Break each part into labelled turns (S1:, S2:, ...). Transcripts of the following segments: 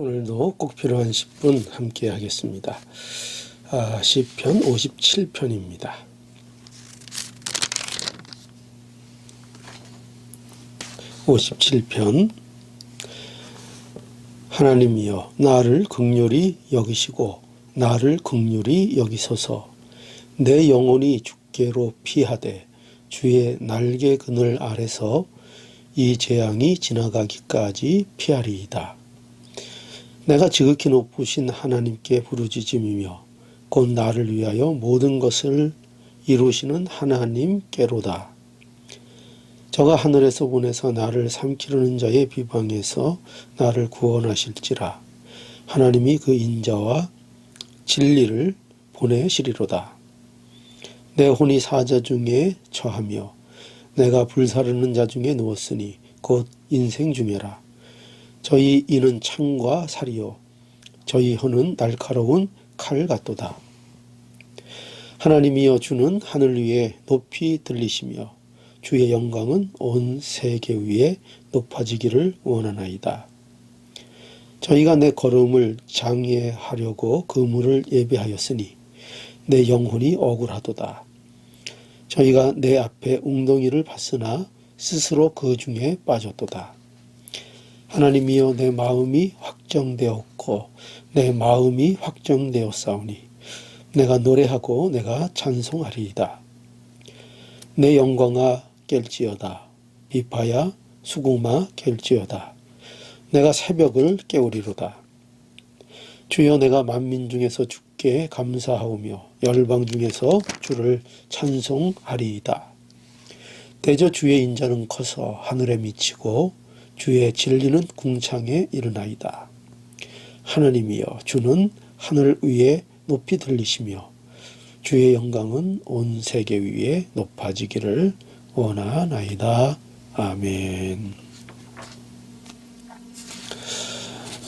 S1: 오늘도 꼭 필요한 10분 함께 하겠습니다. 아, 시편 57편입니다. (57편) 하나님이여 나를 극률히 여기시고 나를 극률히 여기소서 내 영혼이 주께로 피하되 주의 날개 그늘 아래서 이 재앙이 지나가기까지 피하리이다. 내가 지극히 높으신 하나님께 부르짖음이며 곧 나를 위하여 모든 것을 이루시는 하나님께로다. 저가 하늘에서 보내서 나를 삼키려는 자의 비방에서 나를 구원하실지라. 하나님이 그 인자와 진리를 보내시리로다. 내 혼이 사자 중에 처하며 내가 불사르는 자 중에 누웠으니 곧 인생 중에라. 저희 이는 창과 살이요 저희 혀는 날카로운 칼 같도다. 하나님이여 주는 하늘 위에 높이 들리시며 주의 영광은 온 세계 위에 높아지기를 원하나이다. 저희가 내 걸음을 장애하려고 그물을 예배하였으니 내 영혼이 억울하도다. 저희가 내 앞에 웅덩이를 봤으나 스스로 그 중에 빠졌도다. 하나님이여 내 마음이 확정되었고 내 마음이 확정되었사오니 내가 노래하고 내가 찬송하리이다. 내 영광아 깰지어다. 비파야 수궁마 깰지어다. 내가 새벽을 깨우리로다. 주여 내가 만민 중에서 주께 감사하오며 열방 중에서 주를 찬송하리이다. 대저 주의 인자는 커서 하늘에 미치고 주의 진리는 궁창에 이르나이다. 하나님이여 주는 하늘 위에 높이 들리시며 주의 영광은 온 세계 위에 높아지기를 원하나이다. 아멘.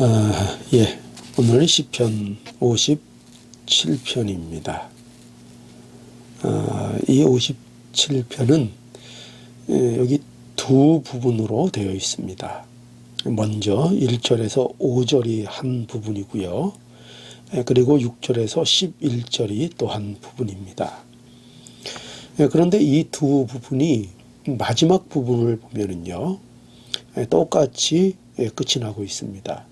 S1: 아, 예. 오늘 시편 57편입니다. 아, 이 57편은 예, 여기 두 부분으로 되어 있습니다. 먼저 1절에서 5절이 한 부분이고요. 예, 그리고 6절에서 11절이 또 한 부분입니다. 예, 그런데 이 두 부분이 마지막 부분을 보면은요, 예, 똑같이 끝이 나고 있습니다.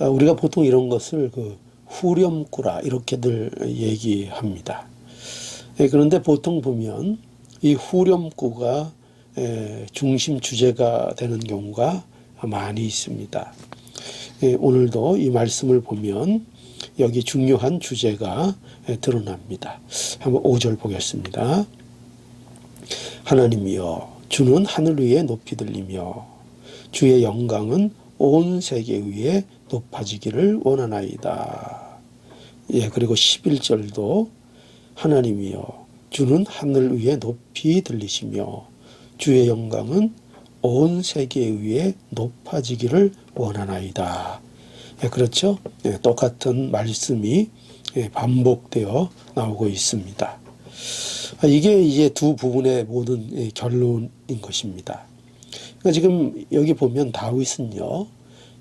S1: 아, 우리가 보통 이런 것을 그 후렴구라 이렇게들 얘기합니다. 그런데 보통 보면 이 후렴구가 중심 주제가 되는 경우가 많이 있습니다. 오늘도 이 말씀을 보면 여기 중요한 주제가 드러납니다. 한번 5절 보겠습니다. 하나님이여 주는 하늘 위에 높이 들리며 주의 영광은 온 세계 위에 높아지기를 원하나이다. 예, 그리고 11절도 하나님이여 주는 하늘 위에 높이 들리시며 주의 영광은 온 세계 위에 높아지기를 원하나이다. 예, 그렇죠? 예, 똑같은 말씀이 예, 반복되어 나오고 있습니다. 아, 이게 이제 두 부분의 모든 예, 결론인 것입니다. 그러니까 지금 여기 보면 다윗은요,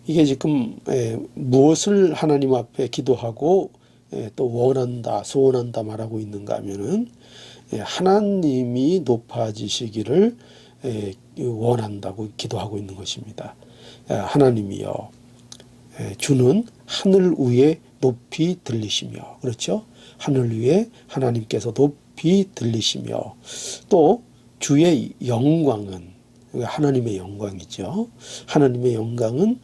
S1: 이게 지금 예, 무엇을 하나님 앞에 기도하고 예, 또 원한다, 소원한다 말하고 있는가 하면은 예, 하나님이 높아지시기를 예, 원한다고 기도하고 있는 것입니다. 예, 하나님이여 예, 주는 하늘 위에 높이 들리시며 그렇죠? 하늘 위에 하나님께서 높이 들리시며 또 주의 영광은 하나님의 영광이죠. 하나님의 영광은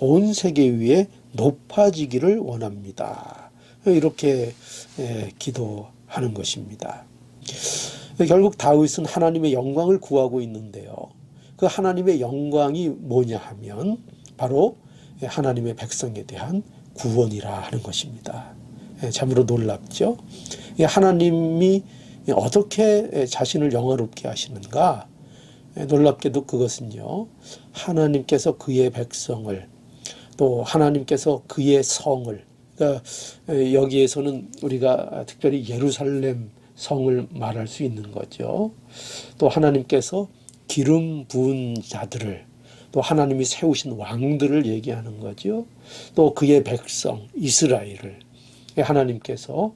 S1: 온 세계 위에 높아지기를 원합니다. 이렇게 기도하는 것입니다. 결국 다윗은 하나님의 영광을 구하고 있는데요. 그 하나님의 영광이 뭐냐 하면 바로 하나님의 백성에 대한 구원이라 하는 것입니다. 참으로 놀랍죠. 하나님이 어떻게 자신을 영화롭게 하시는가? 놀랍게도 그것은요, 하나님께서 그의 백성을 또 하나님께서 그의 성을 그러니까 여기에서는 우리가 특별히 예루살렘 성을 말할 수 있는 거죠. 또 하나님께서 기름 부은 자들을 또 하나님이 세우신 왕들을 얘기하는 거죠. 또 그의 백성 이스라엘을 하나님께서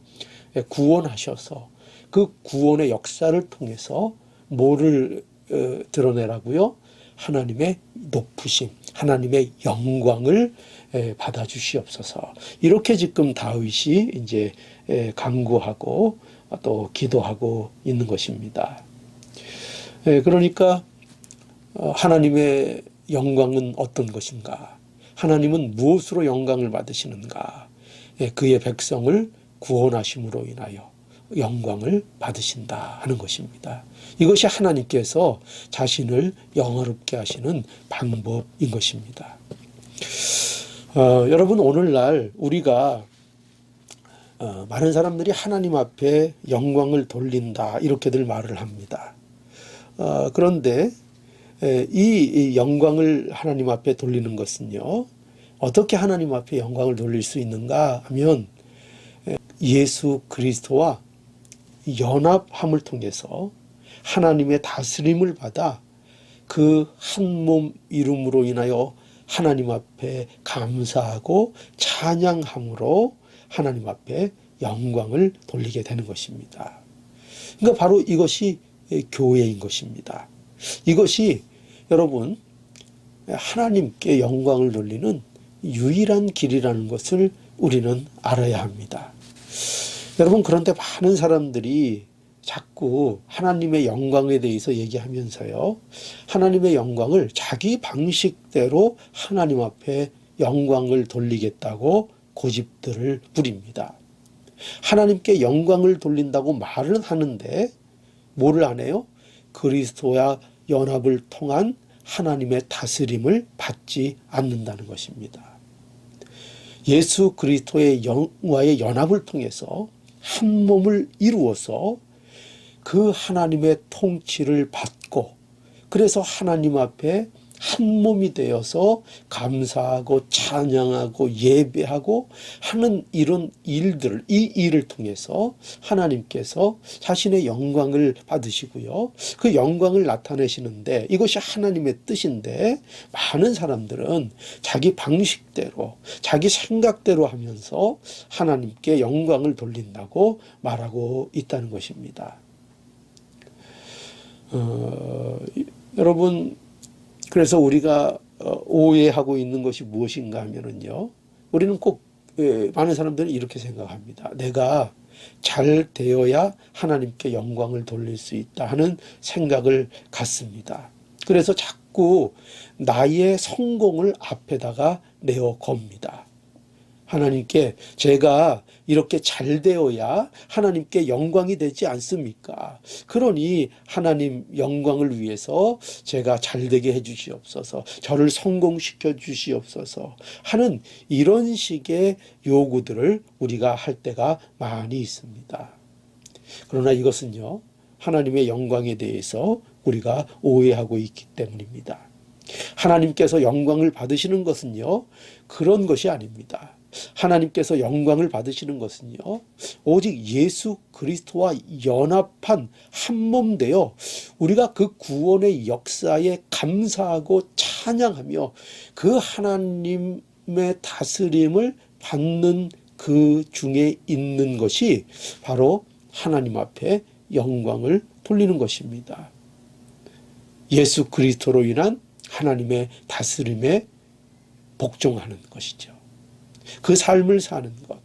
S1: 구원하셔서 그 구원의 역사를 통해서 뭐를 어, 드러내라고요? 하나님의 높으심, 하나님의 영광을 에, 받아주시옵소서. 이렇게 지금 다윗이 이제 에, 간구하고 또 기도하고 있는 것입니다. 에, 그러니까 어, 하나님의 영광은 어떤 것인가? 하나님은 무엇으로 영광을 받으시는가? 예, 그의 백성을 구원하심으로 인하여 영광을 받으신다 하는 것입니다. 이것이 하나님께서 자신을 영화롭게 하시는 방법인 것입니다. 어, 여러분 오늘날 우리가 어, 많은 사람들이 하나님 앞에 영광을 돌린다 이렇게들 말을 합니다. 어, 그런데 에, 이 영광을 하나님 앞에 돌리는 것은요 어떻게 하나님 앞에 영광을 돌릴 수 있는가 하면 예수 그리스도와 연합함을 통해서 하나님의 다스림을 받아 그 한 몸 이름으로 인하여 하나님 앞에 감사하고 찬양함으로 하나님 앞에 영광을 돌리게 되는 것입니다. 그러니까 바로 이것이 교회인 것입니다. 이것이 여러분 하나님께 영광을 돌리는 유일한 길이라는 것을 우리는 알아야 합니다. 여러분 그런데 많은 사람들이 자꾸 하나님의 영광에 대해서 얘기하면서요. 하나님의 영광을 자기 방식대로 하나님 앞에 영광을 돌리겠다고 고집들을 부립니다. 하나님께 영광을 돌린다고 말은 하는데 뭐를 안 해요? 그리스도와 연합을 통한 하나님의 다스림을 받지 않는다는 것입니다. 예수 그리스도의 영화의 연합을 통해서 한 몸을 이루어서 그 하나님의 통치를 받고 그래서 하나님 앞에 한 몸이 되어서 감사하고 찬양하고 예배하고 하는 이런 일들을 이 일을 통해서 하나님께서 자신의 영광을 받으시고요. 그 영광을 나타내시는데 이것이 하나님의 뜻인데 많은 사람들은 자기 방식대로 자기 생각대로 하면서 하나님께 영광을 돌린다고 말하고 있다는 것입니다. 어, 여러분 그래서 우리가 어, 오해하고 있는 것이 무엇인가 하면은요. 우리는 꼭 예, 많은 사람들은 이렇게 생각합니다. 내가 잘 되어야 하나님께 영광을 돌릴 수 있다 하는 생각을 갖습니다. 그래서 자꾸 나의 성공을 앞에다가 내어 겁니다. 하나님께 제가 이렇게 잘 되어야 하나님께 영광이 되지 않습니까? 그러니 하나님 영광을 위해서 제가 잘 되게 해 주시옵소서, 저를 성공시켜 주시옵소서 하는 이런 식의 요구들을 우리가 할 때가 많이 있습니다. 그러나 이것은요, 하나님의 영광에 대해서 우리가 오해하고 있기 때문입니다. 하나님께서 영광을 받으시는 것은요, 그런 것이 아닙니다. 하나님께서 영광을 받으시는 것은요, 오직 예수 그리스도와 연합한 한 몸 되어 우리가 그 구원의 역사에 감사하고 찬양하며 그 하나님의 다스림을 받는 그 중에 있는 것이 바로 하나님 앞에 영광을 돌리는 것입니다. 예수 그리스도로 인한 하나님의 다스림에 복종하는 것이죠. 그 삶을 사는 것.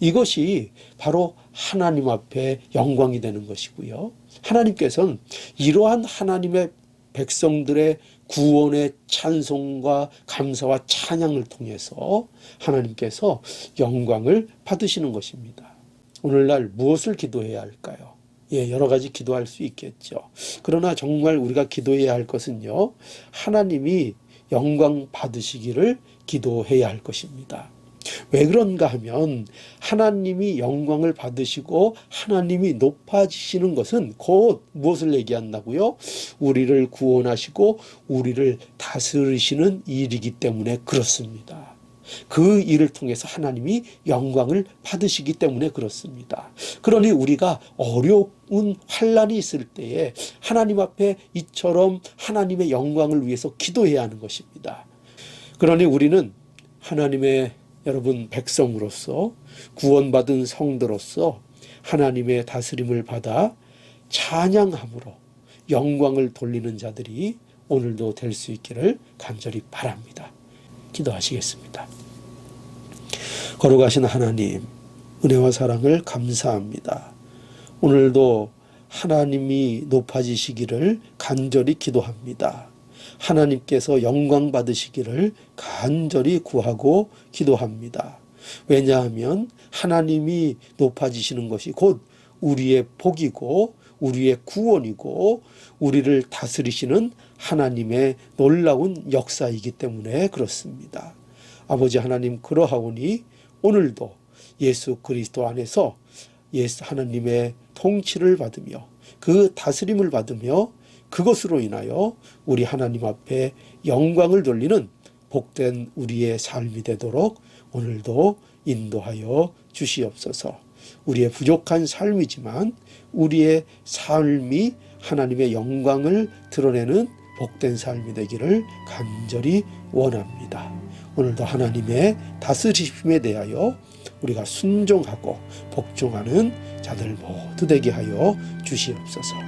S1: 이것이 바로 하나님 앞에 영광이 되는 것이고요. 하나님께서는 이러한 하나님의 백성들의 구원의 찬송과 감사와 찬양을 통해서 하나님께서 영광을 받으시는 것입니다. 오늘날 무엇을 기도해야 할까요? 예, 여러 가지 기도할 수 있겠죠. 그러나 정말 우리가 기도해야 할 것은요, 하나님이 영광 받으시기를 기도해야 할 것입니다. 왜 그런가 하면 하나님이 영광을 받으시고 하나님이 높아지시는 것은 곧 무엇을 얘기한다고요? 우리를 구원하시고 우리를 다스리시는 일이기 때문에 그렇습니다. 그 일을 통해서 하나님이 영광을 받으시기 때문에 그렇습니다. 그러니 우리가 어려운 환란이 있을 때에 하나님 앞에 이처럼 하나님의 영광을 위해서 기도해야 하는 것입니다. 그러니 우리는 하나님의 여러분 백성으로서 구원받은 성도로서 하나님의 다스림을 받아 찬양함으로 영광을 돌리는 자들이 오늘도 될 수 있기를 간절히 바랍니다. 기도하시겠습니다. 걸어가신 하나님, 은혜와 사랑을 감사합니다. 오늘도 하나님이 높아지시기를 간절히 기도합니다. 하나님께서 영광 받으시기를 간절히 구하고 기도합니다. 왜냐하면 하나님이 높아지시는 것이 곧 우리의 복이고 우리의 구원이고 우리를 다스리시는 하나님의 놀라운 역사이기 때문에 그렇습니다. 아버지 하나님 그러하오니 오늘도 예수 그리스도 안에서 예수 하나님의 통치를 받으며 그 다스림을 받으며 그것으로 인하여 우리 하나님 앞에 영광을 돌리는 복된 우리의 삶이 되도록 오늘도 인도하여 주시옵소서. 우리의 부족한 삶이지만 우리의 삶이 하나님의 영광을 드러내는 복된 삶이 되기를 간절히 원합니다. 오늘도 하나님의 다스리심에 대하여 우리가 순종하고 복종하는 자들 모두 되게 하여 주시옵소서.